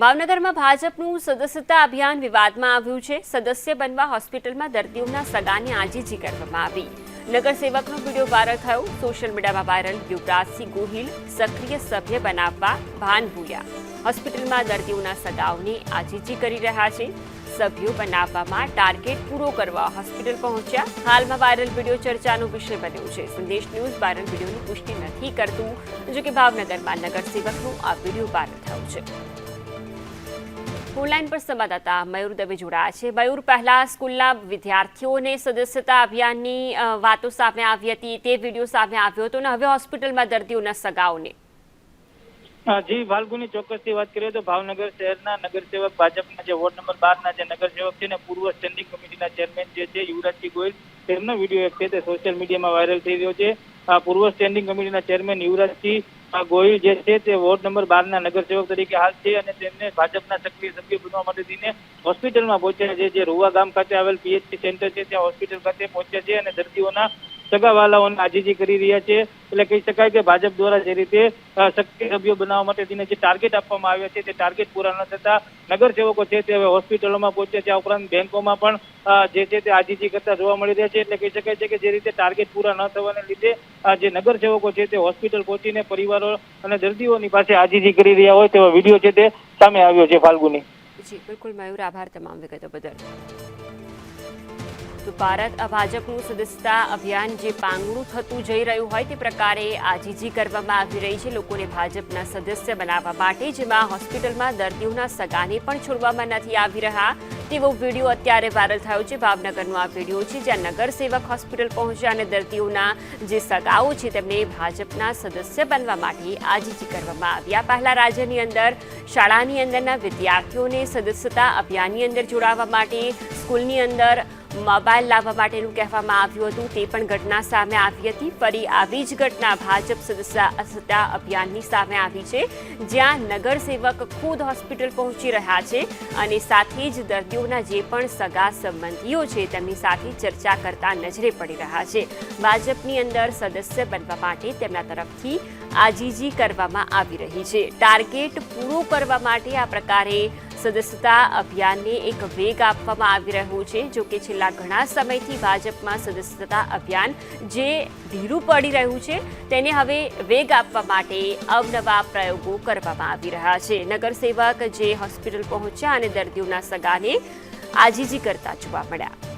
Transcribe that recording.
ભાવનગરમાં ભાજપનું સદસ્યતા અભિયાન વિવાદમાં આવ્યું છે. સદસ્ય બનવા હોસ્પિટલમાં દર્દીઓના સગાને આજીજી કરવામાં આવી. નગરસેવકનો વીડિયો વાયરલ થયો. સોશિયલ મીડિયામાં વાયરલ યુવરાજસિંહ ગોહિલ સક્રિય સભ્ય બનાવવા ભાન ભૂયા હોસ્પિટલમાં દર્દીઓના સગાઓને આજીજી કરી રહ્યા છે. સભ્યો બનાવવામાં ટાર્ગેટ પૂરો કરવા હોસ્પિટલ પહોંચ્યા. હાલમાં વાયરલ વીડિયો ચર્ચાનો વિષય બન્યો છે. સંદેશ ન્યૂઝ વાયરલ વિડીયોની પુષ્ટિ નથી કરતું જો કે ભાવનગરમાં નગરસેવકનો આ વીડિયો વાયરલ થયો છે. ફોનલાઈન પર સંવાદદાતા મયુર દવે જોડાયા છે. મયુર, પહેલા સ્કૂલના વિદ્યાર્થીઓને સદસ્યતા અભિયાનની વાતો સામે આવી હતી, તે વીડિયો સામે આવ્યો હતો અને હવે હોસ્પિટલમાં દર્દીઓના સગાઓને? જી ફાલ્ગુની ચોક્કસથી વાત કરીએ તો ભાવનગર શહેરના નગરસેવક ભાજપના જે વોર્ડ નંબર બારના જે નગરસેવક છે ને, પૂર્વ સ્ટેન્ડિંગ કમિટીના ચેરમેન જે છે, યુવરાજસિંહ ગોયલ, તેમનો વીડિયો એક છે, તે સોશિયલ મીડિયામાં વાયરલ થઈ રહ્યો છે. આ પૂર્વ સ્ટેન્ડિંગ કમિટીના ચેરમેન યુવરાજસિંહ ગોયલ જે છે, તે વોર્ડ નંબર બારના નગરસેવક તરીકે હાલ છે અને તેમને ભાજપના સક્રિય સભ્ય બનવા માટે થઈને હોસ્પિટલમાં પહોંચ્યા છે. જે રૂવા ગામ ખાતે આવેલ પીએચસી સેન્ટર છે, ત્યાં હોસ્પિટલ ખાતે પહોંચ્યા છે અને દર્દીઓના સગાવાલાઓને આજીજી કરી રહ્યા છે. એટલે કહી શકાય કે ભાજપ દ્વારા જે રીતે સક્રિય સભ્યો બનાવવા માટે તેને જે ટાર્ગેટ આપવામાં આવ્યા છે તે ટાર્ગેટ પૂરા ન થતા નગરસેવકો છે તે હવે હોસ્પિટલોમાં પહોંચ્યા છે. આ ઉપરાંત બેંકોમાં પણ જે છે તે આજીજી કરતા જોવા મળી રહ્યા છે. એટલે કહી શકાય છે કે જે રીતે ટાર્ગેટ પૂરા ન થવાને લીધે જે નગરસેવકો છે તે હોસ્પિટલ પહોંચીને પરિવારો અને દર્દીઓની પાસે આજીજી કરી રહ્યા હોય તેવો વીડિયો છે તે સામે આવ્યો છે ફાલ્ગુની. જી, બિલકુલ, મયુર, આભાર તમામ વિગતો બદલ. ભારત ભાજપનું સદસ્યતા અભિયાન જે પાંગડું થતું જઈ રહ્યું હોય તે પ્રકારે આજીજી કરવામાં આવી રહી છે લોકોને ભાજપના સદસ્ય બનાવવા માટે, જેમાં હોસ્પિટલમાં દર્દીઓના સગાને પણ છોડવામાં નથી આવી રહ્યા. તેવો વીડિયો અત્યારે વાયરલ થયો છે. ભાવનગરનો આ વીડિયો છે, જ્યાં નગરસેવક હોસ્પિટલ પહોંચ્યા અને દર્દીઓના જે સગાઓ છે તેમને ભાજપના સદસ્ય બનવા માટે આજીજી કરવામાં આવ્યા. પહેલા રાજ્યની અંદર, શાળાની અંદરના વિદ્યાર્થીઓને સદસ્યતા અભિયાનની અંદર જોડાવા માટે, સ્કૂલની અંદર મોબાઈલ લાવવા માટેનું કહેવામાં આવ્યું હતું. તે પણ ઘટના સામે આવી હતી. ફરી આવી જ ઘટના ભાજપ સદસ્યતા અભિયાનની સામે આવી છે, જ્યાં નગરસેવક ખુદ હોસ્પિટલ પહોંચી રહ્યા છે અને સાથે જ દર્દીઓના જે પણ સગા સંબંધીઓ છે, તેમની સાથે ચર્ચા કરતા નજરે પડી રહ્યા છે. ભાજપની અંદર સદસ્ય બનવા માટે તેમના તરફથી આજીજી કરવામાં આવી રહી છે. ટાર્ગેટ પૂરું કરવા માટે આ પ્રકારે સદસ્યતા અભિયાનને એક વેગ આપવામાં આવી રહ્યો છે, જો કે છેલ્લા ઘણા સમયથી ભાજપમાં સદસ્યતા અભિયાન જે ધીરું પડી રહ્યું છે, તેને હવે વેગ આપવા માટે અવનવા પ્રયોગો કરવામાં આવી રહ્યા છે. નગરસેવક જે હોસ્પિટલ પહોંચ્યા અને દર્દીઓના સગાને આજીજી કરતા જોવા મળ્યા.